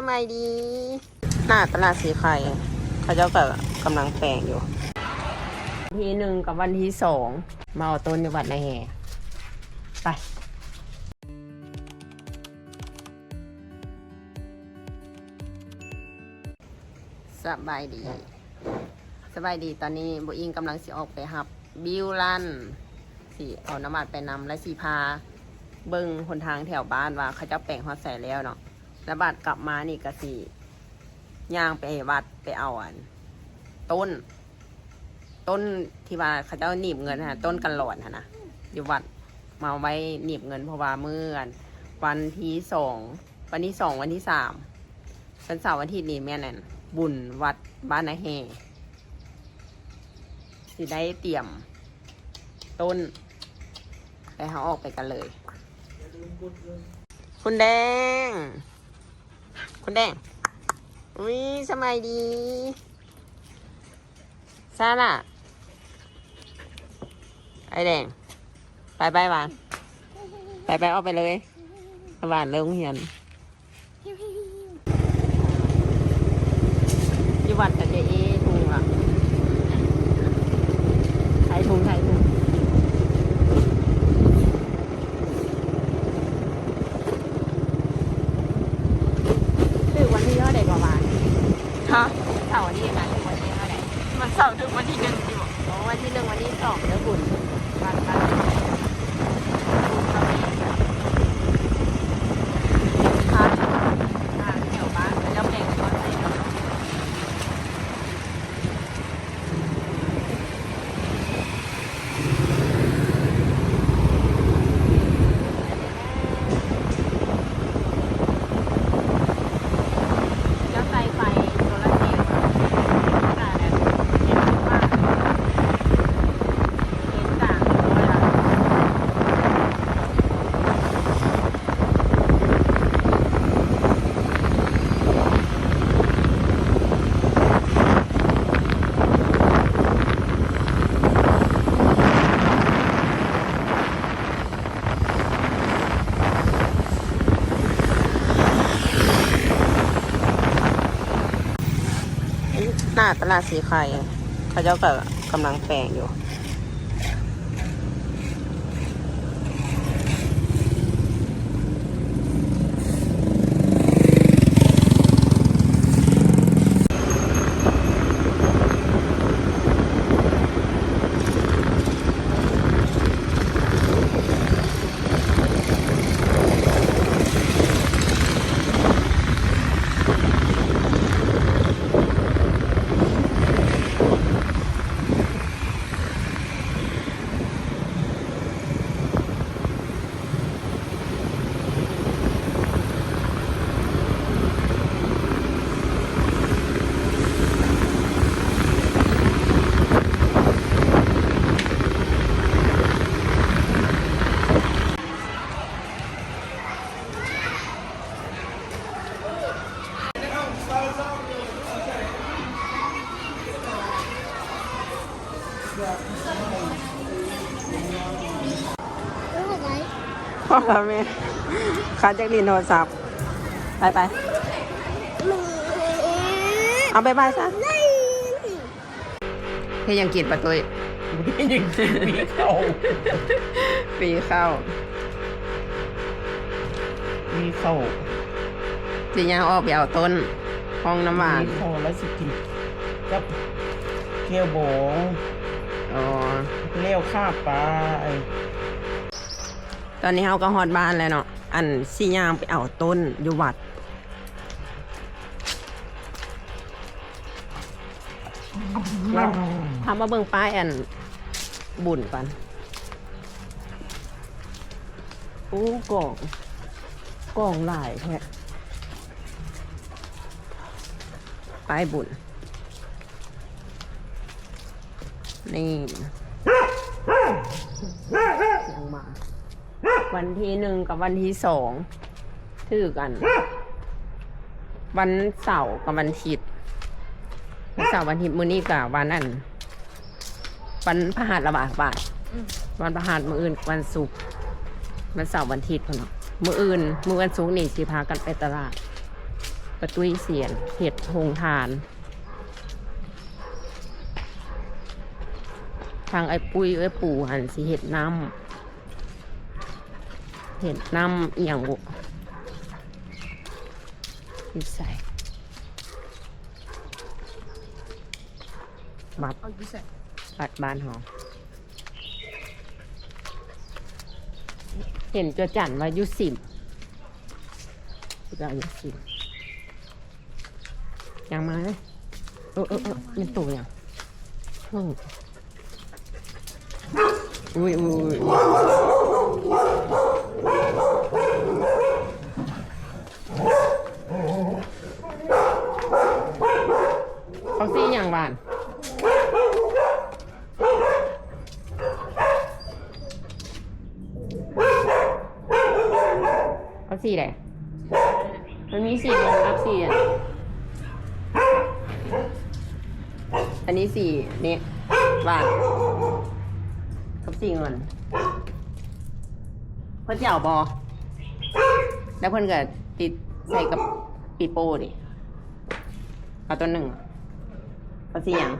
สมัยดี หน้าตลาดสีไข่เขาเจ้าก็กำลังแปลงอยู่วันที่หนึ่งกับวันที่สองมาเอาต้นในวัดในแห่ไปสบายดี สบายดีตอนนี้โบอิงกำลังสิออกไปหับ บิวลันสิเอาน้ำมันไปนำและสีพา เบิ่งหนทางแถวบ้านว่าเขาเจะแปลงฮอดใส่แล้วเนาะ แล้วบัดกลับมานี่ก็สิย่างไปวัดไปเอาอัน ต้น ต้นที่ว่าเขาเจ้าหนีบเงินฮะต้นกันหลอนฮะนะอยู่วัดมาไว้หนีบเงินเพราะว่าเมื่อวันที่สองวันที่สองวันที่สามวันเสาร์วันที่นี้แม่นั่นบุญวัดบ้านนาเฮสิได้เตรียม ต้น ไปหาออกไปกันเลย คุณแดง คุณแดง อุ้ยสมัยดีซาล่ะ ไอแดง ไปไปหวาน ไปไปออกไปเลย หวานเริ่มเหียนอยู่วัดกับเจเอทุงอะไทยทุงไทยทุง คือวันที่เท่าไหร่ประมาณ ฮะ เสาร์วันที่นะถึงวันที่เท่าไหร่ มันเสาร์ถึงวันที่หนึ่งอยู่ อ๋อวันที่หนึ่งวันที่สองเดือนบุญวันกันทางทางแถวบ้านแล้วแบ่งกันไปเนาะแล้วไฟไฟโซลาร์เซลล์อะแต่แบบเห็นว่าเห็นต่างเวลา หน้า ตลาดสีไข่เขาเจ้าก็กำลังแปลงอยู่ พ่อแล้วแม่ขาจากดินโทรศัพท์ไปไปมือเอาไปบายซะไล่เฮ้ยยังกินปะตุ้ยยังมีเข้าปีเข้ามีเข้าจีย่างออกไปเอาต้น ห้องน้ำหวานมีเข้าแล้วสิกินกับเกี๊ยวโบงอ๋อเลี้ยวข้าปลาไอ้ ตอนนี้เขาก็ฮอดบ้านแล้วเนาะ อันสี่ยางไปเอาต้นอยู่วัด ทำมาเบิ่งป้ายอันบุญก่อนโอ้กล่องกล่องหลายแท้ป้ายบุญ นี่ยังมา วันที่หนึ่งกับวันที่สองถือกัน วันเสาร์กับวันอาทิตย์วันเสาร์วันอาทิตย์มื้อนี้กับวันนั่นวันพฤหัสละบาทบาทวันพฤหัสมื้ออื่นวันศุกร์วันเสาร์วันอาทิตย์พนเนาะมื้ออื่นมื้อวันศุกร์นี่สิพากันไปตลาดประตุยเสียนเห็ดหงทาน ทางไอ้ปุ้ยไอ้ปู่หันสิเห็ดน้ำ เห็ดน้ำเอหย่างบุนิสัยบัตรเอาอยู่ใส่บัตรบ้านหอเห็นจะจันว่ายุสิมจะเอายุสิมยังมาไหมเออเออเออมันตัวยังอุ้ยอุ้ยอุ้ยเขาซีอย่างบาน เอาสีอะไรมันมีสีลงรับสีอะ อันนี้สี่นี่บาทกับสี่เงินเพิ่อนเจะเอาบอแล้วเพิ่อนก็ติดใส่กับปีโป้ดิเอาตัวหนึ่งอะเอาสีอย่าง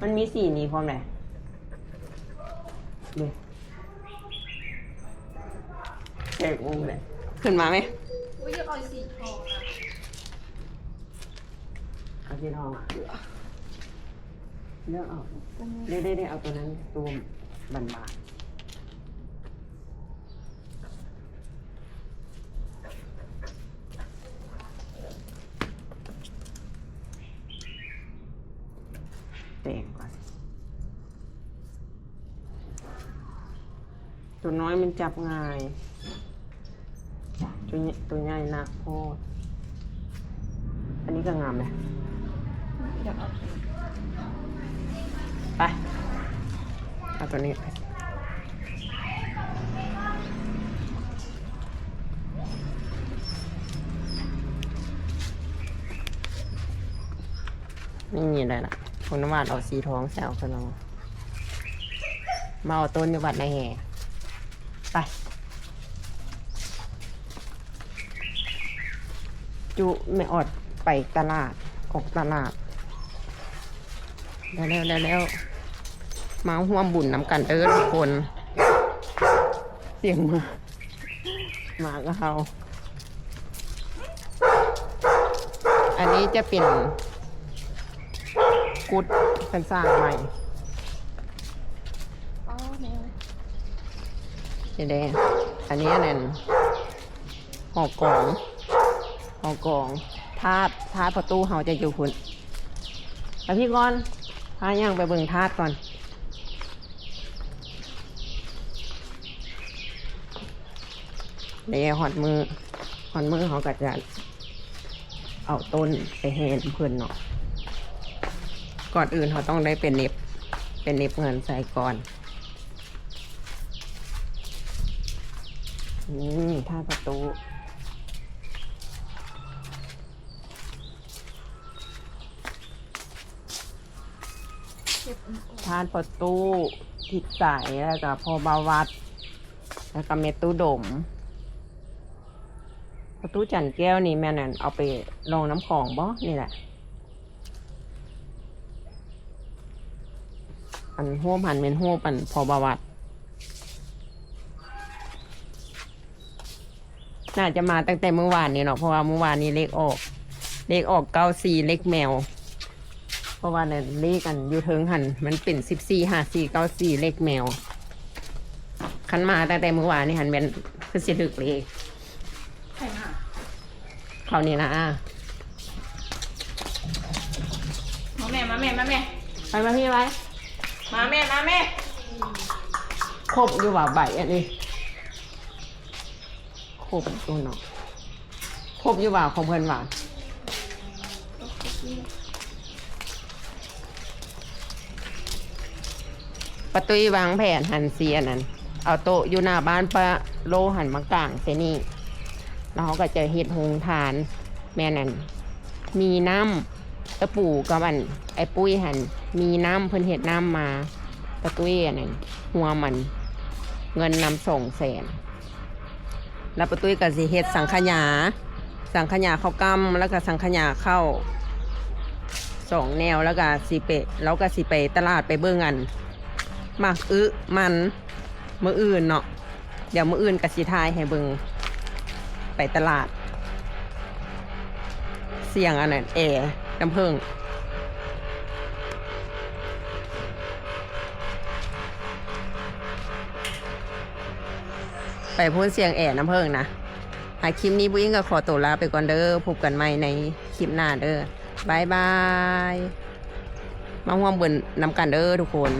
มันมีสี่นี้พร้อมเลยเลยเด็กอุ้งเลยขึ้นมาไหมอุ้ยเอาสีทอ งอะเองเลือกเอาได้ได้ได้เอาตัวนั้นตัวบานบานแต่งก่อน ตัวน้อยมันจับง่าย ตัวใหญ่ตัวใหญ่หนักโคตรอันนี้ก็งามเลย ไปเอาตัวนี้ไปนี่มีอะไรละคนนวัดเอาสีทองแซวกันเรามาเอาต้นในวัดในแห่ไป จุไม่อดไปตลาด ออกตลาด แล้วแล้วแล้วแล้วมาห่วมบุญน้ำกันเด้อทุกคน เสียงมามาก็เขาอันนี้จะเป็นกุดเป็นสร้างใหม่อ๋อแมวเดี๋ยวเด้อันนี้นั่นหอกองหอกองธาตุธาประตูเขาจะอยู่คุณไปพี่ก่อน พาย่างไปเบิ่งธาตุก่อนเดี๋ยวหอดมือหอดมือเขาก็จะเอาต้นไปเห็นเพื่อนเนาะก่อนอื่นเขาต้องได้เป็นเน็บ เป็นเน็บเงินใส่ก่อนนี่ท่าประตู เก็บอันออกทานประตูทิศใสแล้วก็พอบาวัด แล้วก็เมตุดม ประตูจันแก้วนี่แม่นั่นเอาไปลองน้ำของบ่นี่แหละ อันหัวพันเป็นหัวปันพอบาวัดน่าจะมาตั้งแต่เมื่อวานนี่เนาะเพราะว่าเมื่อวานนี้เลขออก เลขออกเก้าสี่เลขแมว เพราะว่าเนี่ยเลขกันอยู่เทิงหันมันเป็นสิบสี่ห้าสี่เก้าสี่เลขแมวขันมาตั้งแต่เมื่อวานนี่หันเป็นคือสิถึกเลขใครมาเขานี่นะมาแม่มาแม่มาแม่ไปมาพี่ไปมาแม่มาแม่ครบอยู่ว่าใบอันนี้ครบตัวเนาะครบอยู่ว่าของเพื่อนว่า ประตูวางแผนหันเสียนั่นเอาโต๊ะอยู่หน้าบ้านปะโลหันมากลางเสนี่แล้วเขาก็จะเฮ็ดหงทาน แม่นั่นมีน้ำตะปูกับอัน ไอ้ปุ้ยหัน มีน้ำเพิ่นเฮ็ดน้ำมาตะตุยอันนั้นหัวมัน เงินนำส่งแสนแล้วประตุยกับสิเฮ็ดสังขยา สังขยาข้าวกล้ำแล้วก็สังขยาข้าวสองแนวแล้วก็สิไปแล้วก็สิไปตลาดไปเบิ่งกัน หมักอึมันมืออื่นเนาะเดี๋ยวมืออื่นก็สิทายให้เบิงไปตลาด เสียงอันนั้นแอร์น้ำเพิงไปพูดเสียงแอนน้ำเพิงนะหาคลิปนี้บุ้งก็ขอตัวลาไปก่อนเด้อพบกันใหม่ในคลิปหน้าเด้อบายบาย มาห่วมเบินนำกันเด้อทุกคน